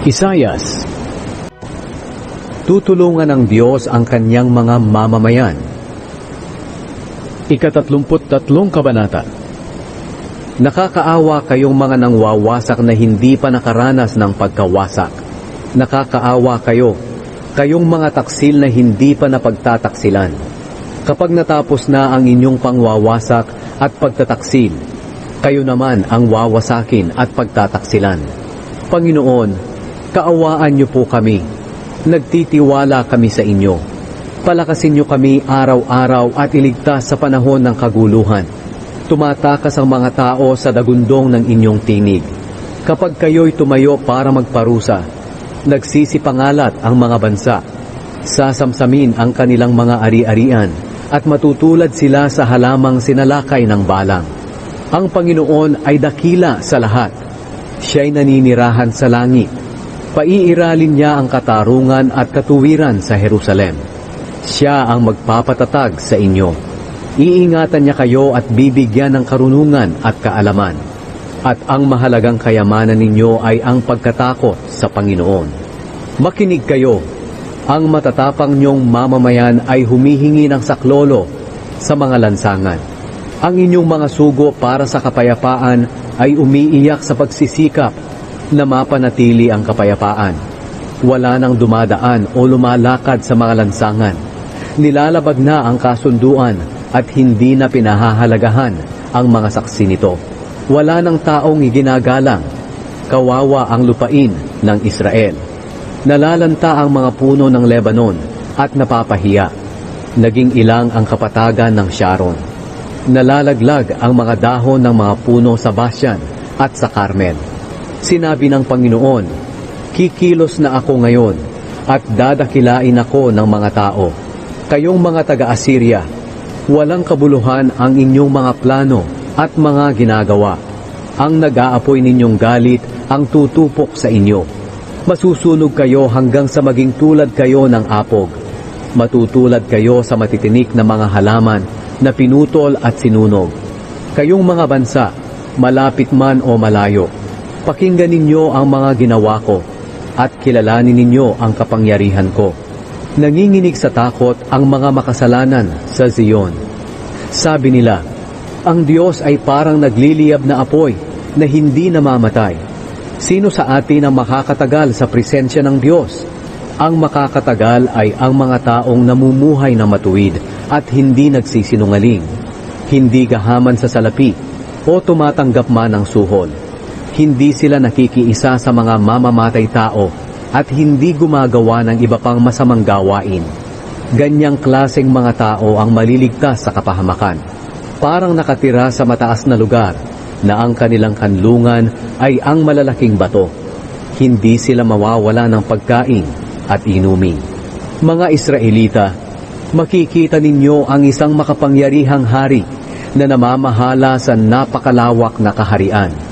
Isayas Tutulungan ng Diyos ang kanyang mga mamamayan. Ikatatlumput tatlong kabanata Nakakaawa kayong mga nangwawasak na hindi pa nakaranas ng pagkawasak. Nakakaawa kayo, kayong mga taksil na hindi pa napagtataksilan. Kapag natapos na ang inyong pangwawasak at pagtataksil, kayo naman ang wawasakin at pagtataksilan. Panginoon, kaawaan niyo po kami. Nagtitiwala kami sa inyo. Palakasin niyo kami araw-araw at iligtas sa panahon ng kaguluhan. Tumatakas ang mga tao sa dagundong ng inyong tinig. Kapag kayo'y tumayo para magparusa, nagsisipangalat ang mga bansa. Sasamsamin ang kanilang mga ari-arian at matutulad sila sa halamang sinalakay ng balang. Ang Panginoon ay dakila sa lahat. Siya'y naninirahan sa langit. Paiiralin niya ang katarungan at katuwiran sa Jerusalem. Siya ang magpapatatag sa inyo. Iingatan niya kayo at bibigyan ng karunungan at kaalaman. At ang mahalagang kayamanan ninyo ay ang pagkatakot sa Panginoon. Makinig kayo. Ang matatapang niyong mamamayan ay humihingi ng saklolo sa mga lansangan. Ang inyong mga sugo para sa kapayapaan ay umiiyak sa pagsisikap na mapanatili ang kapayapaan. Wala nang dumadaan o lumalakad sa mga lansangan. Nilalabag na ang kasunduan at hindi na pinahahalagahan ang mga saksi nito. Wala nang taong iginagalang. Kawawa ang lupain ng Israel. Nalalanta ang mga puno ng Lebanon at napapahiya. Naging ilang ang kapatagan ng Sharon. Nalalaglag ang mga dahon ng mga puno sa Basyan at sa Carmel. Sinabi ng Panginoon, Kikilos na ako ngayon at dadakilain ako ng mga tao. Kayong mga taga-Assyria, walang kabuluhan ang inyong mga plano at mga ginagawa. Ang nag-aapoy ninyong galit ang tutupok sa inyo. Masusunog kayo hanggang sa maging tulad kayo ng apog. Matutulad kayo sa matitinik na mga halaman na pinutol at sinunog. Kayong mga bansa, malapit man o malayo, pakinggan ninyo ang mga ginawa ko at kilalanin ninyo ang kapangyarihan ko. Nanginginig sa takot ang mga makasalanan sa Zion. Sabi nila, ang Diyos ay parang nagliliyab na apoy na hindi namamatay. Sino sa atin ang makakatagal sa presensya ng Diyos? Ang makakatagal ay ang mga taong namumuhay na matuwid at hindi nagsisinungaling, hindi gahaman sa salapi o tumatanggap man ng suhol. Hindi sila nakikiisa sa mga mamamatay tao at hindi gumagawa ng iba pang masamang gawain. Ganyang klaseng mga tao ang maliligtas sa kapahamakan. Parang nakatira sa mataas na lugar na ang kanilang kanlungan ay ang malalaking bato. Hindi sila mawawala ng pagkain at inumin. Mga Israelita, makikita ninyo ang isang makapangyarihang hari na namamahala sa napakalawak na kaharian.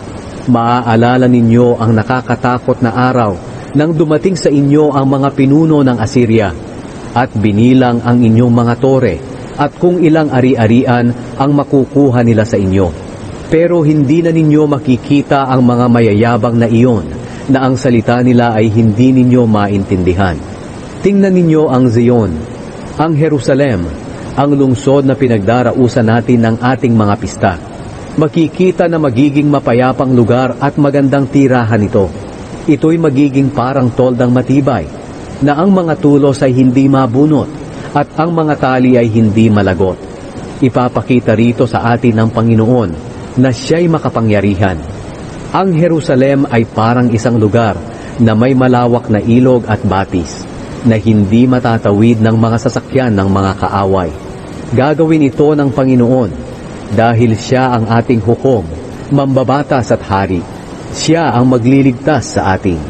Maaalala ninyo ang nakakatakot na araw nang dumating sa inyo ang mga pinuno ng Assyria at binilang ang inyong mga tore at kung ilang ari-arian ang makukuha nila sa inyo. Pero hindi na ninyo makikita ang mga mayayabang na iyon na ang salita nila ay hindi ninyo maintindihan. Tingnan ninyo ang Zion, ang Jerusalem, ang lungsod na pinagdarausan natin ng ating mga pista. Makikita na magiging mapayapang lugar at magandang tirahan ito. Ito'y magiging parang toldang matibay, na ang mga tulos ay hindi mabunot at ang mga tali ay hindi malagot. Ipapakita rito sa atin ng Panginoon na siya'y makapangyarihan. Ang Jerusalem ay parang isang lugar na may malawak na ilog at batis na hindi matatawid ng mga sasakyan ng mga kaaway. Gagawin ito ng Panginoon dahil siya ang ating hukom, mambabatas at hari. Siya ang magliligtas sa atin.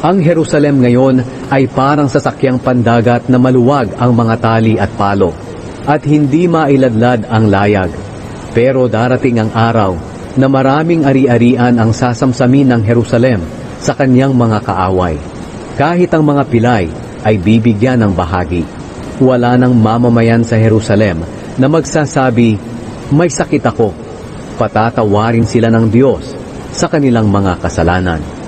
Ang Jerusalem ngayon ay parang sasakyang pandagat na maluwag ang mga tali at palo at hindi mailadlad ang layag. Pero darating ang araw na maraming ari-arian ang sasamsamin ng Jerusalem sa kanyang mga kaaway. Kahit ang mga pilay ay bibigyan ng bahagi. Wala nang mamamayan sa Jerusalem na magsasabi, may sakit ako. Patatawarin sila ng Diyos sa kanilang mga kasalanan.